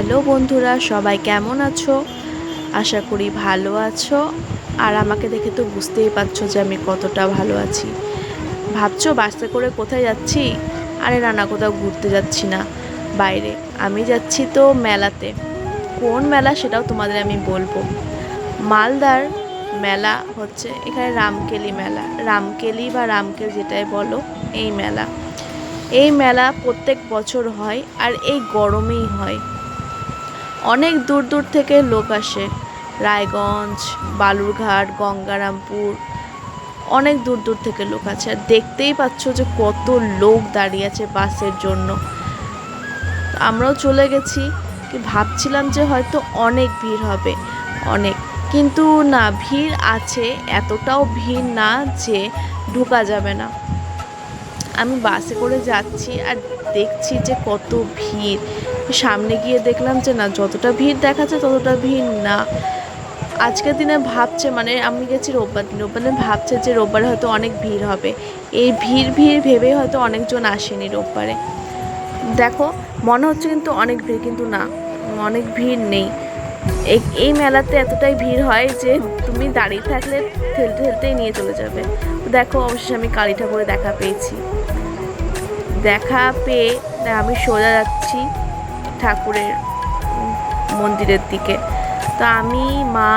Hello বন্ধুরা, সবাই কেমন আছো? আশা করি ভালো আছো। আর আমাকে দেখে তো বুঝতেই পারছ যে আমি কতটা ভালো আছি। ভাবছ বাসে করে কোথায় যাচ্ছি? আরে না না, কোথাও ঘুরতে যাচ্ছি না। বাইরে, আমি যাচ্ছি তো মেলাতে। কোন মেলা সেটাও তোমাদের আমি বলব। মালদার মেলা হচ্ছে এখানে রামকেলি মেলা। রামকেলি বা রামকেল যেটাই বলো, এই মেলা। এই মেলা প্রত্যেক বছর হয় আর এই গরমেই হয়। অনেক দূর দূর থেকে লোক আসে। রায়গঞ্জ, বালুরঘাট, গঙ্গারামপুর, অনেক দূর দূর থেকে লোক আছে আর দেখতেই পাচ্ছ যে কত লোক দাঁড়িয়ে আছে বাসের জন্য। আমরাও চলে গেছি, কি ভাবছিলাম যে হয়তো অনেক ভিড় হবে, অনেক। কিন্তু না, ভিড় আছে, এতটাও ভিড় না যে ঢোকা যাবে না। আমি বাসে করে যাচ্ছি আর দেখছি যে কত ভিড়। সামনে গিয়ে দেখলাম যে না, যতটা ভিড় দেখাচ্ছে ততটা ভিড় না। আজকের দিনে ভাবছে মানে আমি গেছি রোববার দিন রোববার দিন ভাবছে যে রোববারে হয়তো অনেক ভিড় হবে। এই ভিড় ভিড় ভেবেই হয়তো অনেকজন আসেনি রোববারে। দেখো, মনে হচ্ছে কিন্তু অনেক ভিড়, কিন্তু না, অনেক ভিড় নেই। এই মেলাতে এতটাই ভিড় হয় যে তুমি দাঁড়িয়ে থাকলে ঠেলতে ঠেলতেই নিয়ে চলে যাবে। দেখো অবশ্যই আমি কালী ঠাকুরে দেখা পেয়েছি। দেখা পেয়ে আমি সোজা যাচ্ছি। ঠাকুরের মন্দিরের দিকে। তো আমি, মা,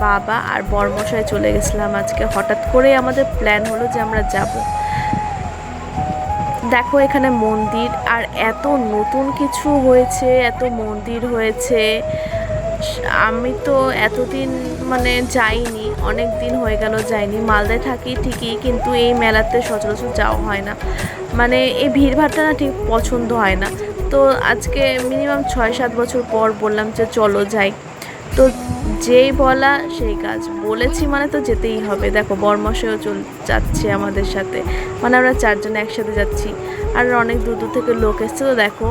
বাবা আর বর্মশায় চলে গেছিলাম আজকে। হঠাৎ করে আমাদের প্ল্যান হলো যে আমরা যাব। দেখো এখানে মন্দির, আর এত নতুন কিছু হয়েছে, এত মন্দির হয়েছে। আমি তো এতদিন মানে যাইনি, অনেক দিন হয়ে গেল যাইনি। মালদায় থাকি ঠিকই, কিন্তু এই মেলাতে সচরাচর যাওয়া হয় না। মানে এই ভিড়ভাড়টা না ঠিক পছন্দ হয় না। তো আজকে মিনিমাম ছয় সাত বছর পর বললাম যে চলো যাই। তো যেই বলা সেই কাজ। বলেছি মানে তো যেতেই হবে। দেখো বরমশেও চল যাচ্ছে আমাদের সাথে। মানে আমরা চারজন একসাথে যাচ্ছি। আর অনেক দূর দূর থেকে লোক এসছে। তো দেখো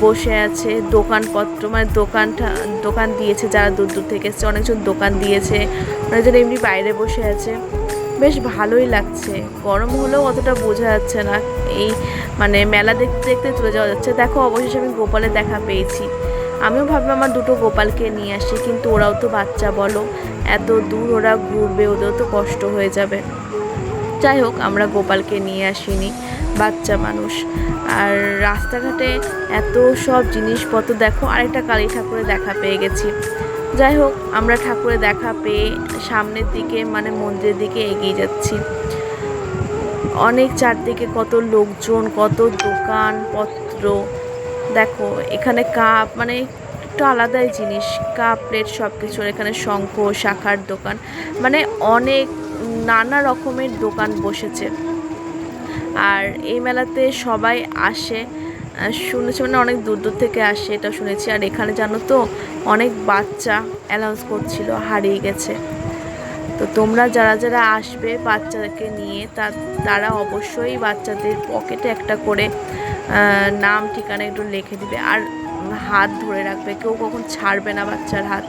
বসে আছে দোকানপত্র। মানে দোকানটা দোকান দিয়েছে যারা দূর দূর থেকে এসছে। অনেকজন দোকান দিয়েছে। অনেকজন এমনি বাইরে বসে আছে। বেশ ভালোই লাগছে। গরম হলেও অতটা বোঝা যাচ্ছে না। এই মানে মেলা দেখতে দেখতে চলে যাওয়া যাচ্ছে। দেখো, অবশেষে আমি গোপালের দেখা পেয়েছি। আমিও ভাবলাম আমার দুটো গোপালকে নিয়ে আসি, কিন্তু ওরাও তো বাচ্চা বলো। এত দূর ওরা ঘুরবে, ওদেরও তো কষ্ট হয়ে যাবে। যাই হোক, আমরা গোপালকে নিয়ে আসিনি, বাচ্চা মানুষ। আর রাস্তাঘাটে এত সব জিনিসপত্র দেখো, আরেকটা কালী ঠাকুরের দেখা পেয়ে গেছি। যাই হোক, আমরা ঠাকুরের দেখা পেয়ে সামনের দিকে মানে মন্দিরের দিকে এগিয়ে যাচ্ছি। অনেক চারদিকে কত লোকজন, কত দোকানপত্র দেখো, এখানে কাপ মানে একটু আলাদাই জিনিস। কাপ, প্লেট সব কিছুর এখানে শঙ্খ, শাখার দোকান। মানে অনেক নানা রকমের দোকান বসেছে। আর এই মেলাতে সবাই আসে। শুনেছি মানে অনেক দূর দূর থেকে আসে, এটা শুনেছি। আর এখানে জানো তো, অনেক বাচ্চা অ্যানাউন্স করছিল, হারিয়ে গেছে। তো তোমরা যারা যারা আসবে বাচ্চাকে নিয়ে তারা অবশ্যই বাচ্চাদের পকেটে একটা করে নাম, ঠিকানা একটু লিখে দিবে আর হাত ধরে রাখবে। কেউ কখন ছাড়বে না বাচ্চার হাত।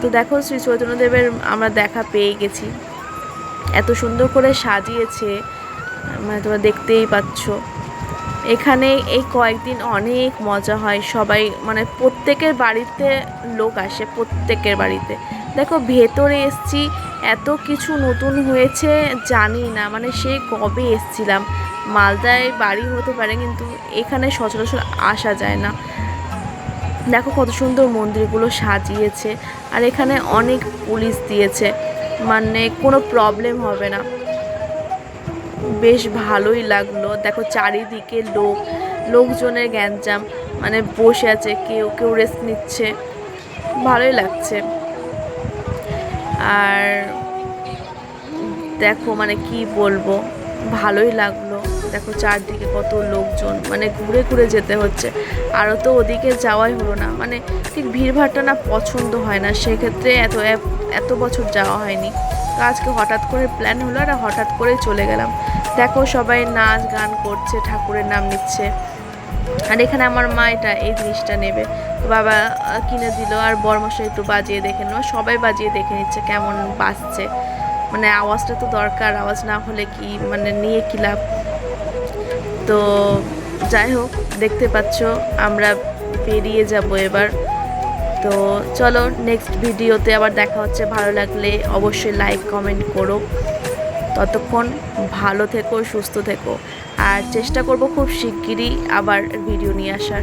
তো দেখো শ্রী চৈতন্যদেবের আমরা দেখা পেয়ে গেছি। এত সুন্দর করে সাজিয়েছে মানে তোমরা দেখতেই পাচ্ছ। এখানে এই কয়েকদিন অনেক মজা হয়। সবাই মানে প্রত্যেকের বাড়িতে লোক আসে, প্রত্যেকের বাড়িতে। দেখো ভেতরে এসছি, এত কিছু নতুন হয়েছে জানি না। মানে সেই কবে এসছিলাম? মালদায় বাড়ি হতে পারে, কিন্তু এখানে সচরাচর আসা যায় না। দেখো কত সুন্দর মন্দিরগুলো সাজিয়েছে, আর এখানে অনেক পুলিশ দিয়েছে। মানে কোনো প্রবলেম হবে না। বেশ ভালোই লাগল। দেখো চারিদিকে লোক, লোকজনের গ্যাঞ্জাম মানে বসে আছে, কেউ কেউ রেস্ট নিচ্ছে। ভালোই লাগছে। আর দেখো মানে কি বলব, ভালোই লাগল। দেখো চারদিকে কত লোকজন মানে ঘুরে ঘুরে যেতে হচ্ছে। আরও তো ওদিকে যাওয়াই হলো না মানে ঠিক ভিড়ভাড়টা না পছন্দ হয় না, সেক্ষেত্রে এত এত বছর যাওয়া হয়নি। তো আজকে হঠাৎ করে প্ল্যান হলো আর হঠাৎ করে চলে গেলাম। দেখো সবাই নাচ গান করছে, ঠাকুরের নাম নিচ্ছে। আর এখানে আমার মা এটা, এই জিনিসটা নেবে। বাবা কিনে দিল আর বরমশাই একটু বাজিয়ে দেখে নেওয়া সবাই বাজিয়ে দেখে নিচ্ছে কেমন বাজছে। মানে আওয়াজটা তো দরকার, আওয়াজ না হলে কি মানে নিয়ে কি লাভ? তো যাই হোক, দেখতে পাচ্ছ, আমরা বেরিয়ে যাব এবার। তো চলো নেক্সট ভিডিওতে আবার দেখা হচ্ছে। ভালো লাগলে অবশ্যই লাইক কমেন্ট করো। ততক্ষণ ভালো থেকো, সুস্থ থেকো। আর চেষ্টা করব খুব শিগগিরই আবার ভিডিও নিয়ে আসার।